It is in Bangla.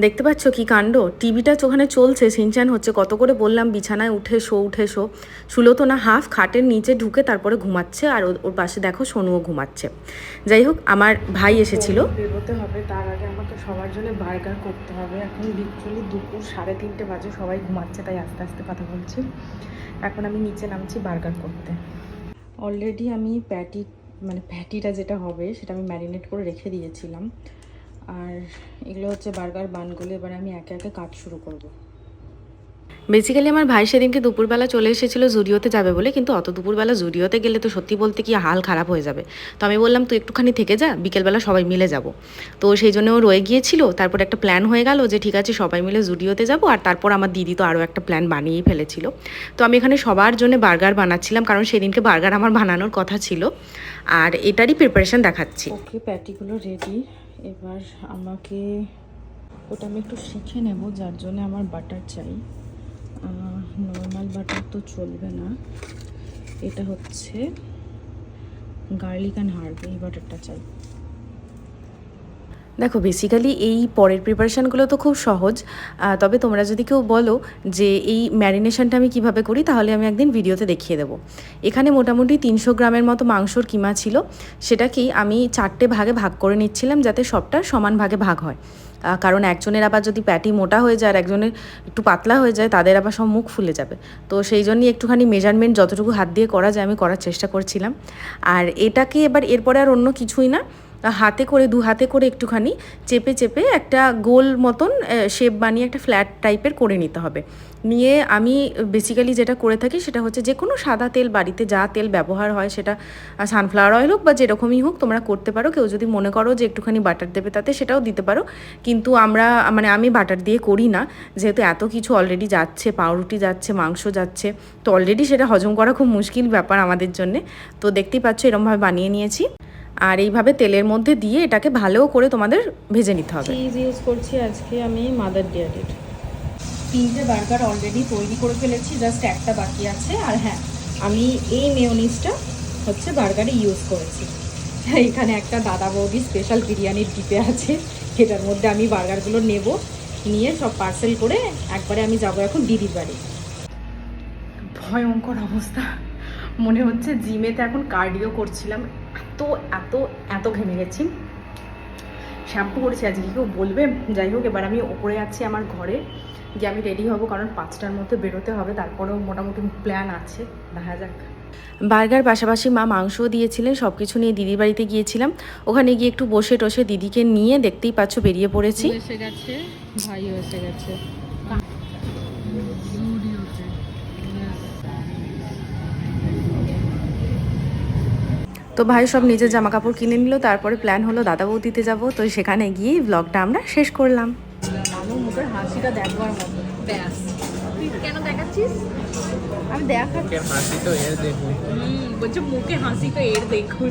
দেখতে পাচ্ছ কি কাণ্ড? টিভিটা ওখানে চলছে, সিনচান হচ্ছে, কত করে বললাম, বিছানায় উঠে শো উঠে শো। শুলো তো না হাফ খাটের নিচে ঢুকে তারপরে ঘুমাচ্ছে, আর ওর- পাশে দেখো সোনুও ঘুমাচ্ছে। যাই হোক, আমার ভাই এসেছিল। বেরোতে হবে, তার আগে আমাকে সবার জন্য বার্গার করতে হবে। এখন লিটারালি দুপুর সাড়ে তিনটে বাজে, সবাই ঘুমাচ্ছে, তাই আস্তে আস্তে কথা বলছি। এখন আমি নিচে নামছি বার্গার করতে। অলরেডি আমি প্যাটি মানে প্যাটিটা যেটা হবে, সেটা আমি ম্যারিনেট করে রেখে দিয়েছিলাম। আর এগুলো হচ্ছে বার্গার বানগুলো এবার আমি একে একে কাজ শুরু করব। বেসিক্যালি আমার ভাই সেদিনকে দুপুরবেলা চলে এসেছিল জুডিওতে যাবে বলে কিন্তু অত দুপুরবেলা জুডিওতে গেলে তো সত্যি বলতে কি হাল খারাপ হয়ে যাবে। তো আমি বললাম তুই একটুখানি থেকে যা বিকেলবেলা সবাই মিলে যাব। তো সেই জন্য ও রয়ে গিয়েছিল। তারপর একটা প্ল্যান হয়ে গেল যে ঠিক আছে সবাই মিলে জুডিওতে যাব। আর তারপর আমার দিদি তো আরও একটা প্ল্যান বানিয়েই ফেলেছিল। তো আমি এখানে সবার জন্য বার্গার বানাচ্ছিলাম কারণ সেদিনকে বার্গার আমার বানানোর কথা ছিল। আর এটারই প্রিপারেশন দেখাচ্ছি। ওকে প্যাটিগুলো রেডি এবার আমাকে ওটা আমি একটু শিখে নেব, যার জন্য আমার বাটার চাই। নর্মাল বাটার তো চলবে না। এটা হচ্ছে গার্লিক অ্যান্ড হার্ব এই বাটারটা চাই। দেখো বেসিক্যালি এই পরের প্রিপারেশানগুলো তো খুব সহজ। তবে তোমরা যদি কেউ বলো যে এই ম্যারিনেশনটা আমি কীভাবে করি, তাহলে আমি একদিন ভিডিওতে দেখিয়ে দেবো। এখানে মোটামুটি তিনশো গ্রামের মতো মাংসর কিমা ছিল। সেটাকেই আমি চারটে ভাগে ভাগ করে নিচ্ছিলাম যাতে সবটা সমান ভাগে ভাগ হয়। কারণ একজনের আবার যদি প্যাটি মোটা হয়ে যায় আর একজনের একটু পাতলা হয়ে যায়, তাদের আবার সব মুখ ফুলে যাবে। তো সেই জন্যই একটুখানি মেজারমেন্ট যতটুকু হাত দিয়ে করা যায়, আমি করার চেষ্টা করছিলাম। আর এটাকে এবার, এরপরে আর অন্য কিছুই না। হাতে করে, দু হাতে করে একটুখানি চেপে চেপে একটা গোল মতন শেপ বানিয়ে একটা ফ্ল্যাট টাইপের করে নিতে হবে। নিয়ে আমি বেসিক্যালি যেটা করে থাকি সেটা হচ্ছে যে কোনো সাদা তেল, বাড়িতে যা তেল ব্যবহার হয় সেটা সানফ্লাওয়ার অয়েল হোক বা যেরকমই হোক তোমরা করতে পারো। কেউ যদি মনে করো যে একটুখানি বাটার দেবে তাতে সেটাও দিতে পারো। কিন্তু আমরা মানে আমি বাটার দিয়ে করি না। যেহেতু এত কিছু অলরেডি যাচ্ছে, পাউরুটি যাচ্ছে, মাংস যাচ্ছে, তো অলরেডি সেটা হজম করা খুব মুশকিল ব্যাপার আমাদের জন্যে। তো দেখতেই পাচ্ছ এরমভাবে বানিয়ে নিয়েছি। আর এইভাবে তেলের মধ্যে দিয়ে এটাকে ভালো করে তোমাদের ভেজে নিতে হবে। চিজ ইউজ করছি আজকে আমি মাদার ডেয়ারির তিনটে বার্গার অলরেডি তৈরি করে ফেলেছি জাস্ট একটা বাকি আছে। আর হ্যাঁ আমি এই মেয়োনিজটা হচ্ছে বার্গারে ইউজ করেছি। এখানে একটা দাদা বৌদি স্পেশাল বিরিয়ানির ডিপে আছে সেটার মধ্যে আমি বার্গারগুলো নেব নিয়ে সব পার্সেল করে একবারে আমি যাব এখন দিদির বাড়ি। ভয়ঙ্কর অবস্থা। মনে হচ্ছে জিমেতে এখন কার্ডিও করছিলাম। এত এত এত ঘেমে গেছি। শ্যাম্পু করেছি আজকে কেউ বলবে। যাই হোক এবার আমি ওপরে আছি আমার ঘরে। যে আমি রেডি হব কারণ পাঁচটার মধ্যে বেরোতে হবে। তারপরেও মোটামুটি প্ল্যান আছে। দেখা যাক। বার্গার পাশাপাশি মা মাংসও দিয়েছিলেন সব কিছু নিয়ে দিদির বাড়িতে গিয়েছিলাম। ওখানে গিয়ে একটু বসে টসে দিদিকে নিয়ে দেখতেই পাচ্ছ বেরিয়ে পড়েছি। এসে গেছে ভাইও এসে গেছে। তো ভাই সব নিজের জামা কাপড় কিনে নিল তারপরে প্ল্যান হলো দাদা বৌদিতে যাব। তো সেখানে গিয়ে ব্লগটা আমরা শেষ করলাম। মুখের হাসিটা দেখবার দেখাচ্ছিস? আমি দেখাচ্ছি। তো এর দেখুন। বলছে মুখে হাসি তো এর দেখুন।